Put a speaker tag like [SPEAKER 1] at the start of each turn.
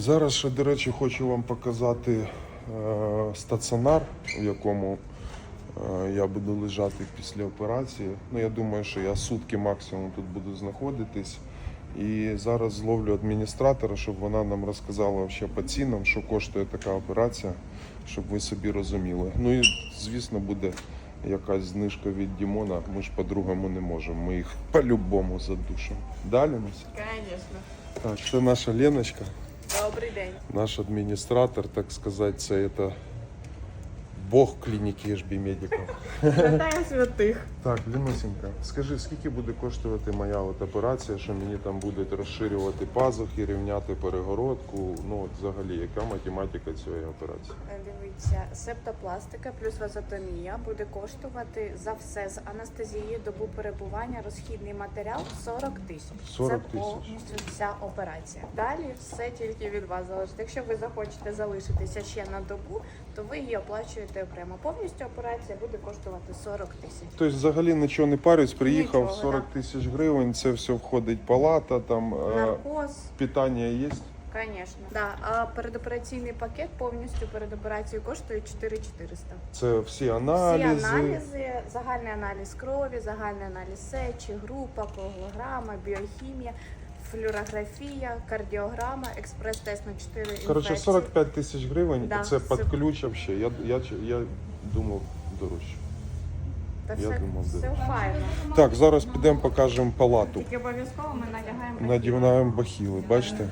[SPEAKER 1] зараз ще, до речі, хочу вам показати е, стаціонар, в якому е, я буду лежати після операції. Ну, я думаю, що я сутки максимум тут буду знаходитись. І зараз зловлю адміністратора, щоб вона нам розказала ще по цінам, що коштує така операція, щоб ви собі розуміли. Ну і звісно буде якась знижка від Дімона. Ми ж по-другому не можемо. Ми їх по-любому задушимо. Далі.
[SPEAKER 2] Звісно.
[SPEAKER 1] Так, це наша Леночка,
[SPEAKER 2] Добрий день.
[SPEAKER 1] наш адміністратор, так сказати, це, Бог клініки HB Medical.
[SPEAKER 2] Святая святих.
[SPEAKER 1] Так, Лінусінька, скажи, скільки буде коштувати моя от операція, що мені там будуть розширювати пазухи, рівняти перегородку? Ну от взагалі, яка математика цієї операції?
[SPEAKER 2] Дивіться, септопластика плюс вазотомія буде коштувати за все з анестезією, добу перебування, розхідний матеріал 40 тисяч.
[SPEAKER 1] 40
[SPEAKER 2] Це повністю вся операція. Далі все тільки від вас залежить. Якщо ви захочете залишитися ще на добу, то ви її оплачуєте окремо. Повністю операція буде коштувати 40 тисяч.
[SPEAKER 1] Тобто взагалі нічого не парюсь, приїхав
[SPEAKER 2] Нічого,
[SPEAKER 1] 40 тисяч гривень, це все входить палата, там е,
[SPEAKER 2] Наркоз.
[SPEAKER 1] питання є.
[SPEAKER 2] Конечно. Да, а передопераційний пакет повністю перед операцією коштує 4400.
[SPEAKER 1] Це всі
[SPEAKER 2] Всі
[SPEAKER 1] аналізи.
[SPEAKER 2] аналізи, загальний аналіз крові, загальний аналіз сечі, група, коглограма, біохімія, флюорографія, кардіограма, експрес-тест на 4
[SPEAKER 1] Коротше,
[SPEAKER 2] інфекції.
[SPEAKER 1] 45 тисяч гривень,
[SPEAKER 2] Да,
[SPEAKER 1] і це
[SPEAKER 2] все.
[SPEAKER 1] під ключ вообще. Я, я, я думав дорожче.
[SPEAKER 2] Та
[SPEAKER 1] я
[SPEAKER 2] все,
[SPEAKER 1] думав,
[SPEAKER 2] все файно.
[SPEAKER 1] Так, зараз підемо покажемо палату.
[SPEAKER 2] Тільки обов'язково ми надягаємо.
[SPEAKER 1] Надівнаємо бахіли, бачите?